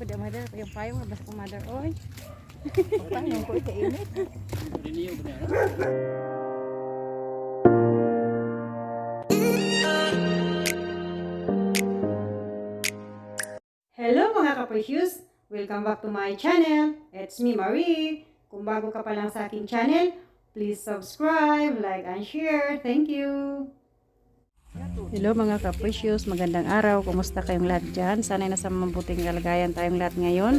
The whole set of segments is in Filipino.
ko di mother, yung payong labas ko mother. Oy. Pagpangin ko ikainit. Hello mga kaprecious! Welcome back to my channel. It's me, Marie. Kung bago ka pa lang sa aking channel, please subscribe, like, and share. Thank you! Hello mga kaprecious, magandang araw. Kumusta kayong lahat dyan? Sana nasa mabuting kalagayan tayong lahat ngayon.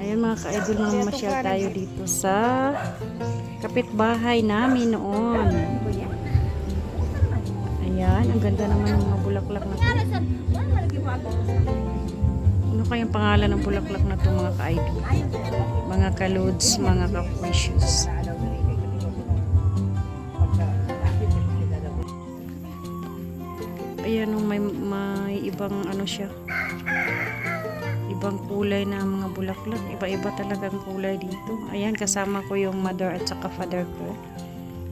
Ngayon mga ka-idol, mga masyal tayo dito sa kapitbahay namin noon. Ayan, ang ganda naman ng mga bulaklak na to. Ano kayang pangalan ng bulaklak na to mga ka-idol? Mga ka-loads, mga ka-precious. Ayan, oh, may, may ibang ano siya. Ibang kulay na mga bulaklak. Iba-iba talagang kulay dito. Ayan, kasama ko yung mother at saka father ko.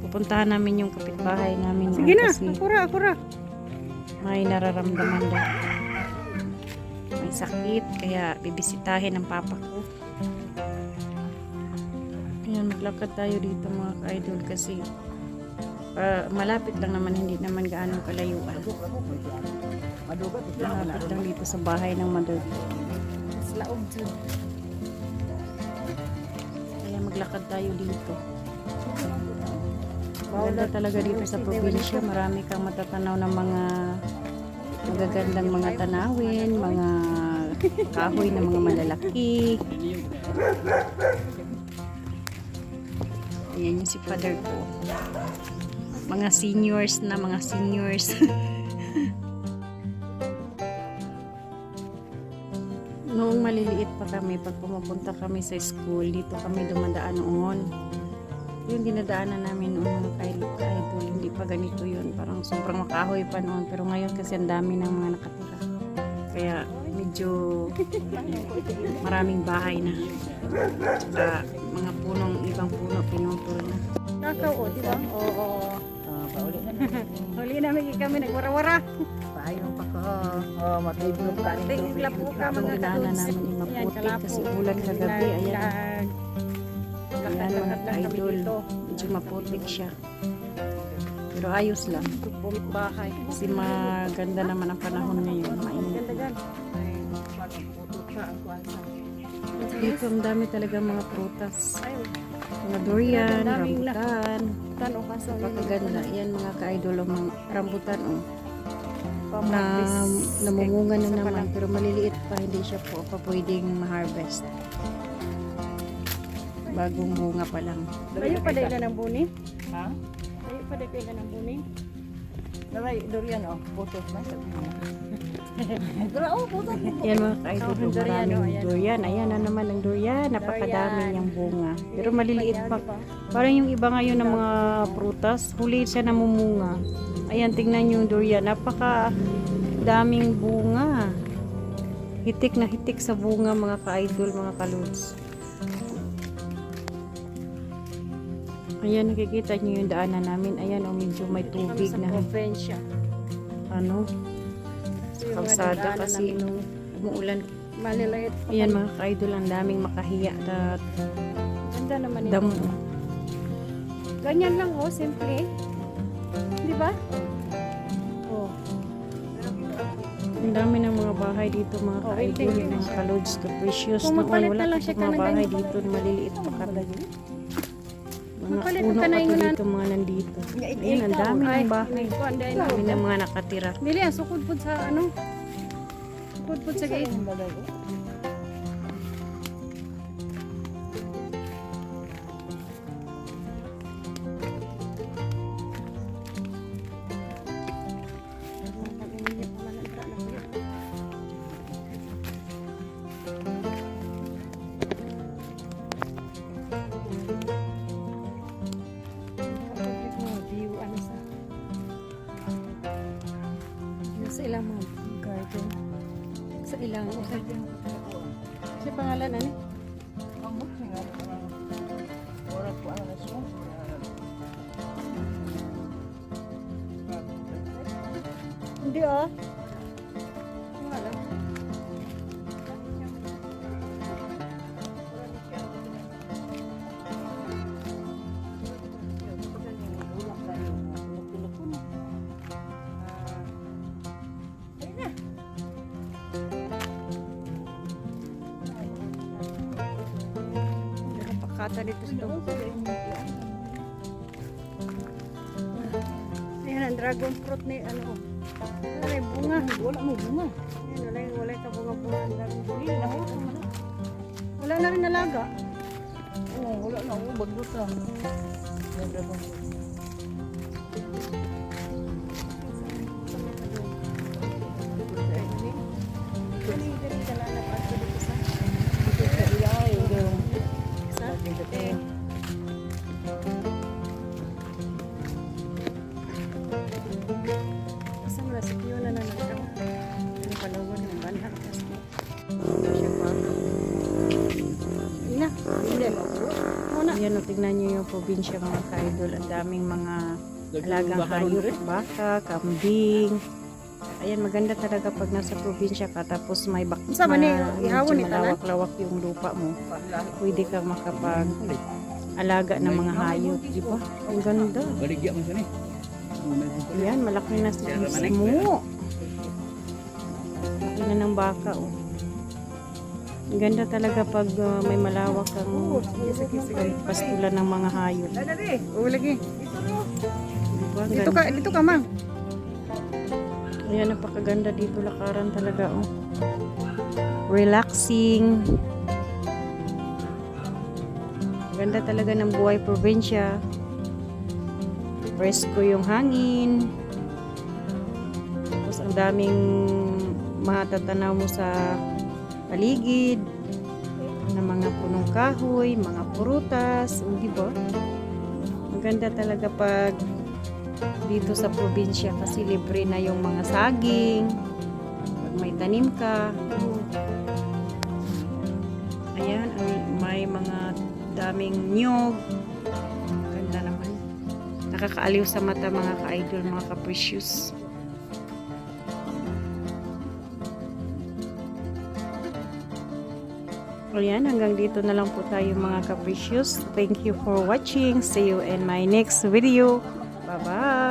Pupuntahan namin yung kapitbahay namin. Sige na, akura, akura. may nararamdaman daw. May sakit, kaya bibisitahin ng papa ko. Ayan, maglakad tayo dito mga ka-idol kasi ah, malapit lang naman, hindi naman gaano kalayuan. Malapit lang dito sa bahay ng mother. Mas laog dyan. Kaya maglakad tayo dito. Maganda talaga dito sa probinsya. Marami kang matatanaw ng mga magagandang mga tanawin, mga kahoy na mga malalaki. Ayan yung si father ko. Mga seniors na mga seniors. Noong maliliit pa kami, pag pumupunta kami sa school, dito kami dumadaan noon. Yung dinadaanan namin noong mga kailip idol, hindi pa ganito yun. Parang sobrang makahoy pa noon. Pero ngayon kasi ang dami ng mga nakatira. Kaya medyo maraming bahay na. Tsaka mga punong, ibang puno pinutol na. Kakaw, o, di ba? Oo. oo. Pauli na Huli namin kami nagwara-wara. Paayon pa ko. Oh, matibulong ka rin. Tingin lang po ka mga kadudes. Ayan, kalapo. kasi ulan kagabi. Ayan, Lag. ayan mga idol. dito. Medyo maputik siya. Pero ayos lang. Bumit bahay. Kasi maganda naman ang panahon ngayon. Mainit. Ganda gan. Dito ang dami talaga mga prutas. Ay, Mga durian, rambutan. tanong ka sa Napakaganda. Yan mga ka-idol ang mga rambutan. Oh. Na, namumunga na naman. Pero maliliit pa. Hindi siya po pa pwedeng ma-harvest. Bagong bunga pa lang. Layo pa dahil ng buni. Ha? Layo pa dahil ng buni. Naray, durian oh. Putos na. mo. Dura, oh, putos. Yan mga ka-idol. Oh, durian, maraming oh, durian. Ayan na naman ang durian. Napakadami niyang bunga. Pero maliliit pa. Parang yung iba ngayon ng mga prutas, huli siya namumunga. Ayan, tingnan yung durian. Napaka daming bunga. Hitik na hitik sa bunga mga ka-idol, mga kaludes. Ayan, nakikita niyo yung daanan namin. Ayan, oh, medyo may tubig na probinsya. ano, mga kalsada kasi umuulan. Maliliit pa. Ayan mga ka-idol, ang daming makahiya at Ganda naman ito. damo. Ganyan lang oh, simple. Di ba? Oh. Ang dami ng mga bahay dito mga Oh, ka-idol, hindi, mga ka-loads, ka-precious. Kung Noon, magpalit na lang siya mga ka na bahay ganyan. dito, maliliit pa kami. Mga Magpalit puno ka na yung dito mga nandito. Ayan, ang dami ng bahay. Dami ng mga nakatira. Dili, ah, sukod po sa ano? Sukod po sa gate. Sa ilang mga garden. Sa ilang Sa pangalan ano? Ang mo, nga, oras po ang alas mo. Hindi ah. Makata dito sa tungkol. Ayan, ang dragon fruit ni ano. Yung bunga. Wala mo bunga. Ayan, wala, yung- wala yung kabunga-bunga ang dragon fruit. Wala na rin nalaga. Oo, wala na. Oo, bagus na. Yan, dragon fruit. Tignan nyo yung probinsya mga ka-idol. Ang daming mga alagang hayop, baka, kambing. Ayan, maganda talaga pag nasa probinsya ka tapos may bak Sa ma- malawak-lawak yung lupa mo. Pwede kang makapag alaga ng mga hayop, di ba? Ang ganda. Ayan, malaki na si mo. Laki na ng baka, oh. Ang ganda talaga pag uh, may malawak kang pastulan ng mga hayop. Dali, oo lagi. Di ba? Ang Dito ka, dito ka, mang. Ayan, napakaganda dito lakaran talaga, oh. Relaxing. Ganda talaga ng buhay probinsya. Fresco yung hangin. Tapos ang daming matatanaw mo sa paligid na mga punong kahoy, mga prutas, oh, di ba? Maganda talaga pag dito sa probinsya kasi libre na yung mga saging pag may tanim ka. Ayan may mga daming nyog. Ganda naman. Nakakaaliw sa mata mga ka-idol mga ka-precious Ayan, hanggang dito na lang po tayo mga ka-precious. Thank you for watching. See you in my next video. Bye-bye.